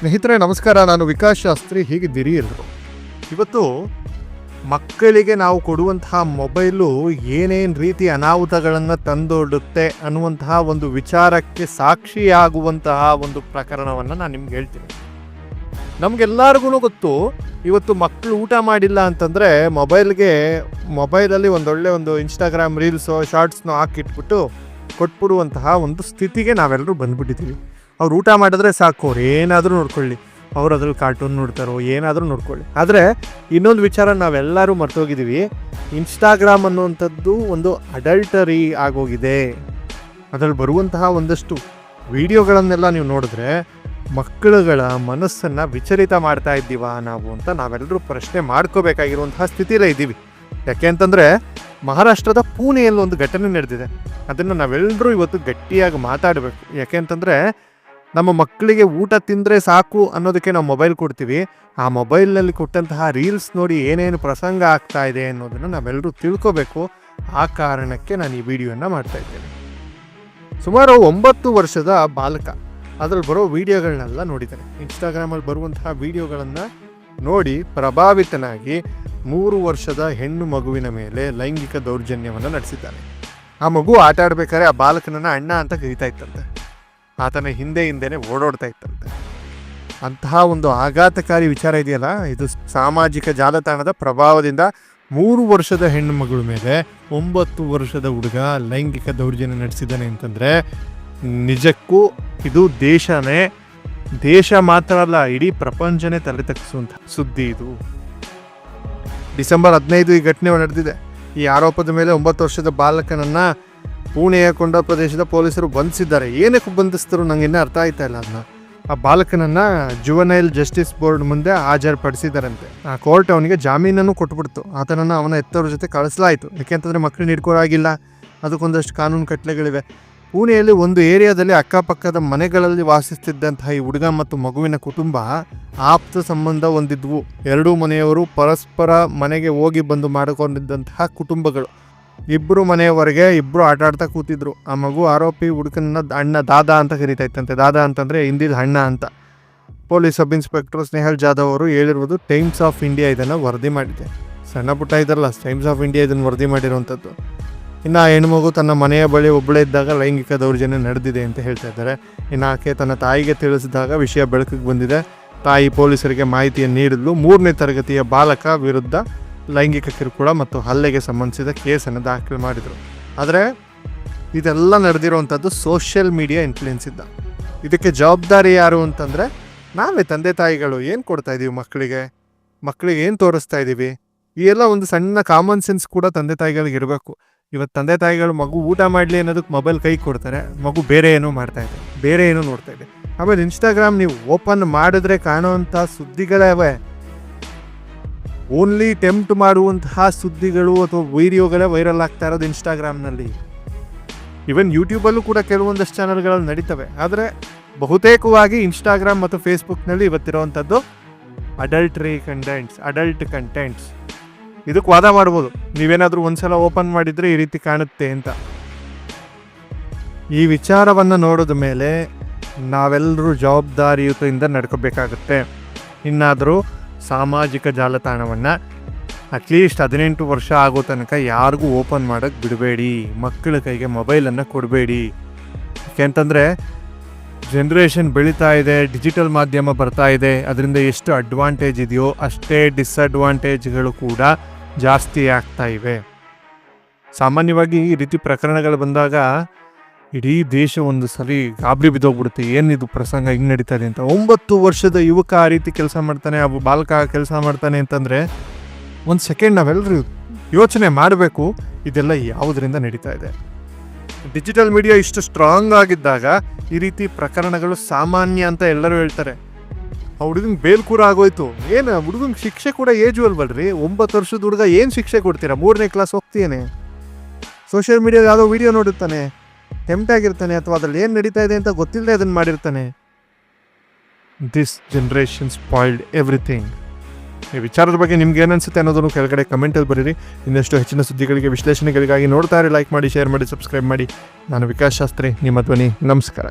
ಸ್ನೇಹಿತರೆ, ನಮಸ್ಕಾರ. ನಾನು ವಿಕಾಸ್ ಶಾಸ್ತ್ರಿ. ಹೀಗಿದ್ದೀರಿ ಎಲ್ಲರು ಇವತ್ತು ಮಕ್ಕಳಿಗೆ ನಾವು ಕೊಡುವಂತಹ ಮೊಬೈಲು ಏನೇನು ರೀತಿ ಅನಾಹುತಗಳನ್ನು ತಂದೊಡ್ಡುತ್ತೆ ಅನ್ನುವಂತಹ ಒಂದು ವಿಚಾರಕ್ಕೆ ಸಾಕ್ಷಿಯಾಗುವಂತಹ ಒಂದು ಪ್ರಕರಣವನ್ನು ನಾನು ನಿಮ್ಗೆ ಹೇಳ್ತೀನಿ. ನಮಗೆಲ್ಲರಿಗೂ ಗೊತ್ತು, ಇವತ್ತು ಮಕ್ಕಳು ಊಟ ಮಾಡಿಲ್ಲ ಅಂತಂದರೆ ಮೊಬೈಲ್ಗೆ, ಮೊಬೈಲಲ್ಲಿ ಒಂದೊಳ್ಳೆ ಒಂದು ಇನ್ಸ್ಟಾಗ್ರಾಮ್ ರೀಲ್ಸೋ ಶಾರ್ಟ್ಸ್ನೋ ಹಾಕಿಟ್ಬಿಟ್ಟು ಕೊಟ್ಬಿಡುವಂತಹ ಒಂದು ಸ್ಥಿತಿಗೆ ನಾವೆಲ್ಲರೂ ಬಂದ್ಬಿಟ್ಟಿದ್ದೀವಿ. ಅವ್ರು ಊಟ ಮಾಡಿದ್ರೆ ಸಾಕು, ಅವ್ರು ಏನಾದರೂ ನೋಡ್ಕೊಳ್ಳಿ. ಅವ್ರು ಅದ್ರಲ್ಲಿ ಕಾರ್ಟೂನ್ ನೋಡ್ತಾರೋ, ಏನಾದರೂ ನೋಡ್ಕೊಳ್ಳಿ. ಆದರೆ, ಇನ್ನೊಂದು ವಿಚಾರ ನಾವೆಲ್ಲರೂ ಮರ್ತೋಗಿದ್ದೀವಿ. ಇನ್ಸ್ಟಾಗ್ರಾಮ್ ಅನ್ನುವಂಥದ್ದು ಒಂದು ಅಡಲ್ಟರಿ ಆಗೋಗಿದೆ. ಅದರಲ್ಲಿ ಬರುವಂತಹ ಒಂದಷ್ಟು ವಿಡಿಯೋಗಳನ್ನೆಲ್ಲ ನೀವು ನೋಡಿದ್ರೆ, ಮಕ್ಕಳುಗಳ ಮನಸ್ಸನ್ನು ವಿಚಲಿತ ಮಾಡ್ತಾ ಇದ್ದೀವಾ ನಾವು ಅಂತ ನಾವೆಲ್ಲರೂ ಪ್ರಶ್ನೆ ಮಾಡ್ಕೋಬೇಕಾಗಿರುವಂತಹ ಸ್ಥಿತಿಯಲ್ಲೇ ಇದ್ದೀವಿ. ಯಾಕೆ ಅಂತಂದರೆ, ಮಹಾರಾಷ್ಟ್ರದ ಪುಣೆಯಲ್ಲಿ ಒಂದು ಘಟನೆ ನಡೆದಿದೆ. ಅದನ್ನು ನಾವೆಲ್ಲರೂ ಇವತ್ತು ಗಟ್ಟಿಯಾಗಿ ಮಾತಾಡಬೇಕು. ಯಾಕೆ ಅಂತಂದರೆ ನಮ್ಮ ಮಕ್ಕಳಿಗೆ ಊಟ ತಿಂದರೆ ಸಾಕು ಅನ್ನೋದಕ್ಕೆ ನಾವು ಮೊಬೈಲ್ ಕೊಡ್ತೀವಿ. ಆ ಮೊಬೈಲ್ನಲ್ಲಿ ಕೊಟ್ಟಂತಹ ರೀಲ್ಸ್ ನೋಡಿ ಏನೇನು ಪ್ರಸಂಗ ಆಗ್ತಾ ಇದೆ ಅನ್ನೋದನ್ನು ನಾವೆಲ್ಲರೂ ತಿಳ್ಕೋಬೇಕು. ಆ ಕಾರಣಕ್ಕೆ ನಾನು ಈ ವಿಡಿಯೋನ ಮಾಡ್ತಾ ಇದ್ದೇನೆ. ಸುಮಾರು ಒಂಬತ್ತು ವರ್ಷದ ಬಾಲಕ. ಅದರಲ್ಲಿ ಬರೋ ವಿಡಿಯೋಗಳನ್ನೆಲ್ಲ ನೋಡಿದ್ದಾನೆ ಇನ್ಸ್ಟಾಗ್ರಾಮಲ್ಲಿ ಬರುವಂತಹ ವಿಡಿಯೋಗಳನ್ನು ನೋಡಿ ಪ್ರಭಾವಿತನಾಗಿ ಮೂರು ವರ್ಷದ ಹೆಣ್ಣು ಮಗುವಿನ ಮೇಲೆ ಲೈಂಗಿಕ ದೌರ್ಜನ್ಯವನ್ನು ನಡೆಸಿದ್ದಾನೆ. ಆ ಮಗು ಆಟ ಆಡ್ಬೇಕಾದ್ರೆ ಆ ಬಾಲಕನನ್ನು ಅಣ್ಣ ಅಂತ ಕರೀತಾ ಇತ್ತಂತೆ. ಆತನ ಹಿಂದೆ ಹಿಂದೆನೆ ಓಡೋಡ್ತಾ ಇತ್ತಂತೆ. ಅಂತಹ ಒಂದು ಆಘಾತಕಾರಿ ವಿಚಾರ ಇದೆಯಲ್ಲ? ಇದು ಸಾಮಾಜಿಕ ಜಾಲತಾಣದ ಪ್ರಭಾವದಿಂದ ಮೂರು ವರ್ಷದ ಹೆಣ್ಣು ಮಗಳ ಮೇಲೆ ಒಂಬತ್ತು ವರ್ಷದ ಹುಡುಗ ಲೈಂಗಿಕ ದೌರ್ಜನ್ಯ ನಡೆಸಿದ್ದಾನೆ ಅಂತಂದರೆ, ನಿಜಕ್ಕೂ ಇದು ದೇಶನೇ, ದೇಶ ಮಾತ್ರ ಅಲ್ಲ, ಇಡೀ ಪ್ರಪಂಚನೇ ತಲೆ ತಗ್ಗಿಸುವಂಥ ಸುದ್ದಿ ಇದು. ಡಿಸೆಂಬರ್ ಹದಿನೈದು ಈ ಘಟನೆ ನಡೆದಿದೆ. ಈ ಆರೋಪದ ಮೇಲೆ ಒಂಬತ್ತು ವರ್ಷದ ಬಾಲಕನನ್ನ ಪುಣೆಯ ಕೊಂಡ ಪ್ರದೇಶದ ಪೊಲೀಸರು ಬಂಧಿಸಿದ್ದಾರೆ. ಏನಕ್ಕೆ ಬಂಧಿಸಿದ್ರು ನಂಗೆ ಇನ್ನೂ ಅರ್ಥ ಆಯ್ತಾ ಇಲ್ಲ ಅದನ್ನ. ಆ ಬಾಲಕನನ್ನ ಜುವನೈಲ್ ಜಸ್ಟಿಸ್ ಬೋರ್ಡ್ ಮುಂದೆ ಹಾಜರುಪಡಿಸಿದ್ದಾರಂತೆ. ಆ ಕೋರ್ಟ್ ಅವನಿಗೆ ಜಾಮೀನನ್ನು ಕೊಟ್ಬಿಡ್ತು. ಆತನನ್ನು ಅವನ ಎತ್ತವ್ರ ಜೊತೆ ಕಳಿಸಲಾಯಿತು. ಯಾಕೆಂತಂದ್ರೆ ಮಕ್ಕಳನ್ನ ಹಿಡ್ಕೊಳಾಗಿಲ್ಲ ಅದಕ್ಕೊಂದಷ್ಟು ಕಾನೂನು ಕಟ್ಟಲೆಗಳಿವೆ ಪುಣೆಯಲ್ಲಿ ಒಂದು ಏರಿಯಾದಲ್ಲಿ ಅಕ್ಕಪಕ್ಕದ ಮನೆಗಳಲ್ಲಿ ವಾಸಿಸ್ತಿದ್ದಂತಹ ಈ ಹುಡುಗ ಮತ್ತು ಮಗುವಿನ ಕುಟುಂಬ ಆಪ್ತ ಸಂಬಂಧ ಹೊಂದಿದ್ವು. ಎರಡೂ ಮನೆಯವರು ಪರಸ್ಪರ ಮನೆಗೆ ಹೋಗಿ ಬಂದು ಮಾಡಿಕೊಂಡಿದ್ದಂತಹ ಕುಟುಂಬಗಳು. ಇಬ್ಬರು ಮನೆಯವರೆಗೆ ಇಬ್ಬರು ಆಟ ಆಡ್ತಾ ಕೂತಿದ್ರು. ಆ ಮಗು ಆರೋಪಿ ಹುಡುಕನ ಅಣ್ಣ ದಾದಾ ಅಂತ ಕರೀತಾ ಇತ್ತಂತೆ ದಾದಾ ಅಂತಂದರೆ ಹಿಂದಿದ ಅಣ್ಣ ಅಂತ. Police sub inspector Snehal Jadhav ಅವರು ಹೇಳಿರುವುದು ಟೈಮ್ಸ್ ಆಫ್ ಇಂಡಿಯಾ ಇದನ್ನು ವರದಿ ಮಾಡಿದೆ. ಸಣ್ಣ ಪುಟ್ಟ ಇದರಲ್ಲ, ಟೈಮ್ಸ್ ಆಫ್ ಇಂಡಿಯಾ ಇದನ್ನು ವರದಿ ಮಾಡಿರುವಂಥದ್ದು. ಇನ್ನು ಆ ಹೆಣ್ಮಗು ತನ್ನ ಮನೆಯ ಬಳಿ ಒಬ್ಬಳೇ ಇದ್ದಾಗ ಲೈಂಗಿಕ ದೌರ್ಜನ್ಯ ನಡೆದಿದೆ ಅಂತ ಹೇಳ್ತಾ ಇದ್ದಾರೆ. ಇನ್ನು ಆಕೆ ತನ್ನ ತಾಯಿಗೆ ತಿಳಿಸಿದಾಗ ವಿಷಯ ಬೆಳಕಿಗೆ ಬಂದಿದೆ. ತಾಯಿ ಪೊಲೀಸರಿಗೆ ಮಾಹಿತಿಯನ್ನು ನೀಡಿದ್ಲು. ಮೂರನೇ ತರಗತಿಯ ಬಾಲಕ ವಿರುದ್ಧ ಲೈಂಗಿಕ ಕಿರುಕುಳ ಮತ್ತು ಹಲ್ಲೆಗೆ ಸಂಬಂಧಿಸಿದ ಕೇಸನ್ನು ದಾಖಲು ಮಾಡಿದರು. ಆದರೆ ಇದೆಲ್ಲ ನಡೆದಿರುವಂಥದ್ದು ಸೋಷಿಯಲ್ ಮೀಡಿಯಾ ಇನ್ಫ್ಲುಯೆನ್ಸ್ ಇದ್ದ ಇದಕ್ಕೆ ಜವಾಬ್ದಾರಿ ಯಾರು ಅಂತಂದರೆ, ನಾವೇ ತಂದೆ ತಾಯಿಗಳು ಏನು ಕೊಡ್ತಾ ಇದ್ದೀವಿ ಮಕ್ಕಳಿಗೆ? ಮಕ್ಕಳಿಗೆ ಏನು ತೋರಿಸ್ತಾ ಇದ್ದೀವಿ ಈ ಎಲ್ಲ ಒಂದು ಸಣ್ಣ ಕಾಮನ್ ಸೆನ್ಸ್ ಕೂಡ ತಂದೆ ತಾಯಿಗಳಿಗೆ ಇರಬೇಕು. ಇವತ್ತು ತಂದೆ ತಾಯಿಗಳು ಮಗು ಊಟ ಮಾಡಲಿ ಅನ್ನೋದಕ್ಕೆ ಮೊಬೈಲ್ ಕೈ ಕೊಡ್ತಾರೆ, ಮಗು ಬೇರೆ ಏನೋ ಮಾಡ್ತಾ ಇದೆ, ಬೇರೆ ಏನೋ ನೋಡ್ತಾ ಇದೆ. ಆಮೇಲೆ ಇನ್ಸ್ಟಾಗ್ರಾಮ್ ನೀವು ಓಪನ್ ಮಾಡಿದ್ರೆ ಕಾಣುವಂಥ ಸುದ್ದಿಗಳೇ ಓನ್ಲಿ ಟೆಂಪ್ಟ್ ಮಾಡುವಂತಹ ಸುದ್ದಿಗಳು ಅಥವಾ ವೀಡಿಯೋಗಳೇ ವೈರಲ್ ಆಗ್ತಾ ಇರೋದು ಇನ್ಸ್ಟಾಗ್ರಾಮ್ನಲ್ಲಿ ಈವನ್ ಯೂಟ್ಯೂಬಲ್ಲೂ ಕೂಡ ಕೆಲವೊಂದಷ್ಟು ಚಾನಲ್ಗಳಲ್ಲಿ ನಡೀತವೆ. ಆದರೆ ಬಹುತೇಕವಾಗಿ ಇನ್ಸ್ಟಾಗ್ರಾಮ್ ಮತ್ತು ಫೇಸ್ಬುಕ್ನಲ್ಲಿ ಇವತ್ತಿರುವಂಥದ್ದು ಅಡಲ್ಟ್ರಿ ಕಂಟೆಂಟ್ಸ್ ಅಡಲ್ಟ್ ಕಂಟೆಂಟ್ಸ್ ಇದಕ್ಕೆ ವಾದ ಮಾಡ್ಬೋದು. ನೀವೇನಾದರೂ ಒಂದ್ಸಲ ಓಪನ್ ಮಾಡಿದರೆ ಈ ರೀತಿ ಕಾಣುತ್ತೆ ಅಂತ. ಈ ವಿಚಾರವನ್ನು ನೋಡಿದ ಮೇಲೆ ನಾವೆಲ್ಲರೂ ಜವಾಬ್ದಾರಿಯುತದಿಂದ ನಡ್ಕೋಬೇಕಾಗುತ್ತೆ. ಇನ್ನಾದರೂ ಸಾಮಾಜಿಕ ಜಾಲತಾಣವನ್ನು ಅಟ್ಲೀಸ್ಟ್ ಹದಿನೆಂಟು ವರ್ಷ ಆಗೋ ತನಕ ಯಾರಿಗೂ ಓಪನ್ ಮಾಡೋಕ್ಕೆ ಬಿಡಬೇಡಿ. ಮಕ್ಕಳ ಕೈಗೆ ಮೊಬೈಲನ್ನು ಕೊಡಬೇಡಿ. ಯಾಕೆಂತಂದರೆ ಜನ್ರೇಷನ್ ಬೆಳೀತಾ ಇದೆ ಡಿಜಿಟಲ್ ಮಾಧ್ಯಮ ಬರ್ತಾ ಇದೆ. ಅದರಿಂದ ಎಷ್ಟು ಅಡ್ವಾಂಟೇಜ್ ಇದೆಯೋ ಅಷ್ಟೇ ಡಿಸ್ಅಡ್ವಾಂಟೇಜ್ಗಳು ಕೂಡ ಜಾಸ್ತಿ ಆಗ್ತಾ ಇವೆ. ಸಾಮಾನ್ಯವಾಗಿ ಈ ರೀತಿ ಪ್ರಕರಣಗಳು ಬಂದಾಗ ಇಡೀ ದೇಶ ಒಂದು ಸರಿ ಗಾಬರಿ ಬಿದ್ದೋಗ್ಬಿಡುತ್ತೆ. ಏನಿದು ಪ್ರಸಂಗ ಹಿಂಗೆ ನಡೀತಾ ಇದೆ ಅಂತ. ಒಂಬತ್ತು ವರ್ಷದ ಯುವಕ ಆ ರೀತಿ ಕೆಲಸ ಮಾಡ್ತಾನೆ, ಆ ಬಾಲಕ ಕೆಲಸ ಮಾಡ್ತಾನೆ ಅಂತಂದರೆ ಒಂದು ಸೆಕೆಂಡ್ ನಾವೆಲ್ಲರೂ ಯೋಚನೆ ಮಾಡಬೇಕು, ಇದೆಲ್ಲ ಯಾವುದರಿಂದ ನಡೀತಾ ಇದೆ. ಡಿಜಿಟಲ್ ಮೀಡಿಯಾ ಇಷ್ಟು ಸ್ಟ್ರಾಂಗ್ ಆಗಿದ್ದಾಗ ಈ ರೀತಿ ಪ್ರಕರಣಗಳು ಸಾಮಾನ್ಯ ಅಂತ ಎಲ್ಲರೂ ಹೇಳ್ತಾರೆ. ಆ ಹುಡುಗನ ಬೇಲ್ ಕೂರ ಆಗೋಯ್ತು. ಏನು ಹುಡುಗನ ಶಿಕ್ಷೆ ಕೂಡ ಏಜು ಅಲ್ವಲ್ರಿ? ಒಂಬತ್ತು ವರ್ಷದ ಹುಡುಗ ಏನು ಶಿಕ್ಷೆ ಕೊಡ್ತೀರಾ? ಮೂರನೇ ಕ್ಲಾಸ್ ಹೋಗ್ತೀಯೇನೆ? ಸೋಷಿಯಲ್ ಮೀಡಿಯಾದ ಯಾವುದೋ ವಿಡಿಯೋ ನೋಡುತ್ತಾನೆ. ಟೆಂಪ್ಟ್ ಆಗಿರ್ತಾನೆ ಅಥವಾ ಅದ್ರಲ್ಲಿ ಏನು ನಡೀತಾ ಇದೆ ಅಂತ ಗೊತ್ತಿಲ್ಲದೆ ಅದನ್ನು ಮಾಡಿರ್ತಾನೆ? ದಿಸ್ ಜನ್ರೇಷನ್ ಸ್ಪಾಯ್ಲ್ಡ್ ಎವ್ರಿಥಿಂಗ್ ಈ ವಿಚಾರದ ಬಗ್ಗೆ ನಿಮ್ಗೆ ಏನನ್ಸುತ್ತೆ ಅನ್ನೋದನ್ನು ಕೆಳಗಡೆ ಕಮೆಂಟಲ್ಲಿ ಬರೀರಿ. ಇನ್ನಷ್ಟು ಹೆಚ್ಚಿನ ಸುದ್ದಿಗಳಿಗೆ, ವಿಶ್ಲೇಷಣೆಗಳಿಗಾಗಿ ನೋಡ್ತಾ ಇರಿ ಲೈಕ್ ಮಾಡಿ ಶೇರ್ ಮಾಡಿ ಸಬ್ಸ್ಕ್ರೈಬ್ ಮಾಡಿ. ನಾನು ವಿಕಾಸ್ ಶಾಸ್ತ್ರಿ, ನಿಮ್ಮ ಧ್ವನಿ, ನಮಸ್ಕಾರ.